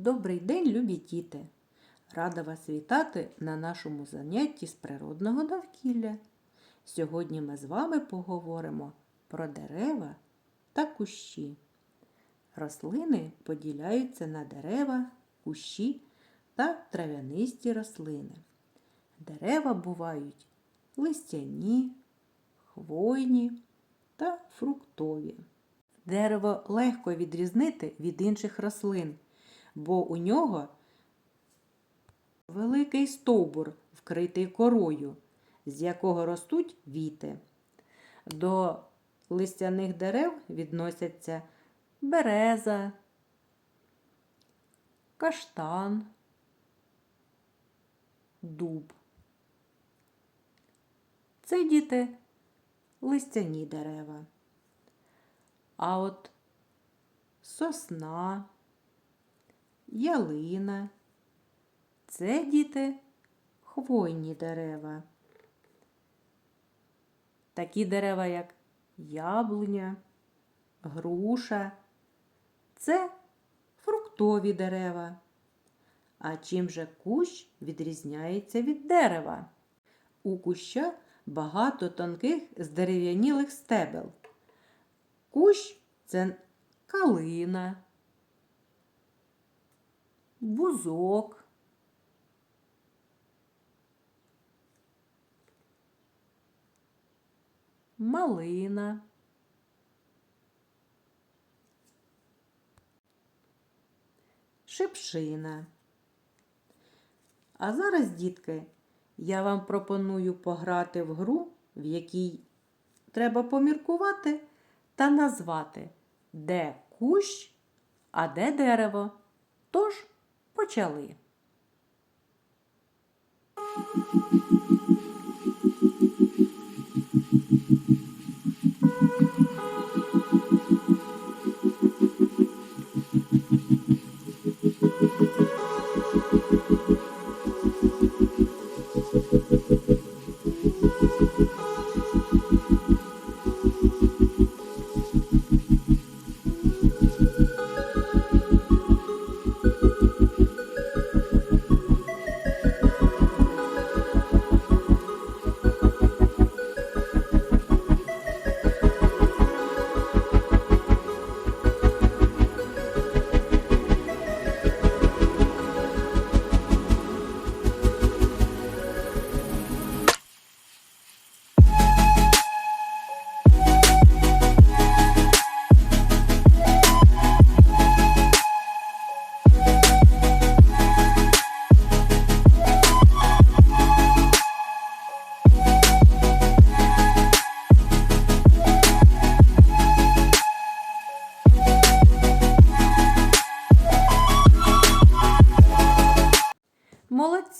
Добрий день, любі діти! Рада вас вітати на нашому занятті з природного довкілля. Сьогодні ми з вами поговоримо про дерева та кущі. Рослини поділяються на дерева, кущі та трав'янисті рослини. Дерева бувають листяні, хвойні та фруктові. Дерево легко відрізнити від інших рослин, бо у нього великий стовбур, вкритий корою, з якого ростуть віти. До листяних дерев відносяться береза, каштан, дуб. Це діти листяні дерева. А от сосна, ялина це діти хвойні дерева. Такі дерева, як яблуня, груша, це фруктові дерева. А чим же кущ відрізняється від дерева? У куща багато тонких здерев'янілих стебел. Кущ це калина, бузок, малина, шипшина. А зараз, дітки, я вам пропоную пограти в гру, в якій треба поміркувати та назвати, де кущ, а де дерево. Тож почали.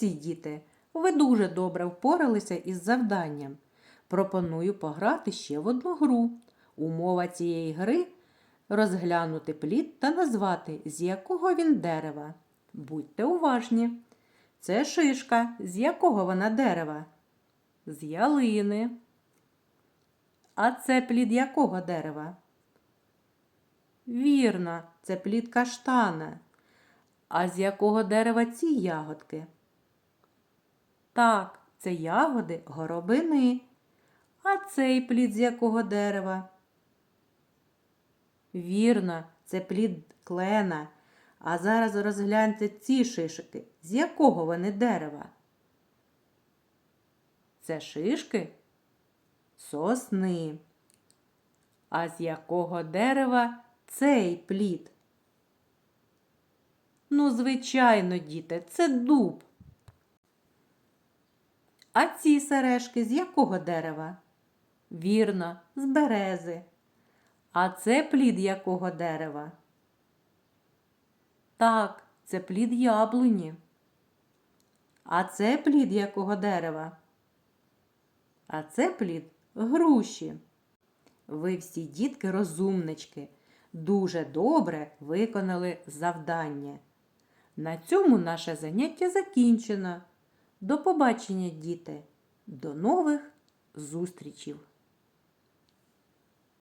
Молодці, діти! Ви дуже добре впоралися із завданням. Пропоную пограти ще в одну гру. Умова цієї гри розглянути плід та назвати, з якого він дерева. Будьте уважні. Це шишка. З якого вона дерева? З ялини. А це плід якого дерева? Вірно, це плід каштана. А з якого дерева ці ягодки? Так, це ягоди горобини. А цей плід з якого дерева? Вірно, це плід клена. А зараз розгляньте ці шишики. З якого вони дерева? Це шишки сосни. А з якого дерева цей плід? Ну, звичайно, діти, це дуб. А ці сережки з якого дерева? Вірно, з берези. А це плід якого дерева? Так, це плід яблуні. А це плід якого дерева? А це плід груші. Ви всі дітки розумнички, дуже добре виконали завдання. На цьому наше заняття закінчено. До побачення, діти! До нових зустрічей!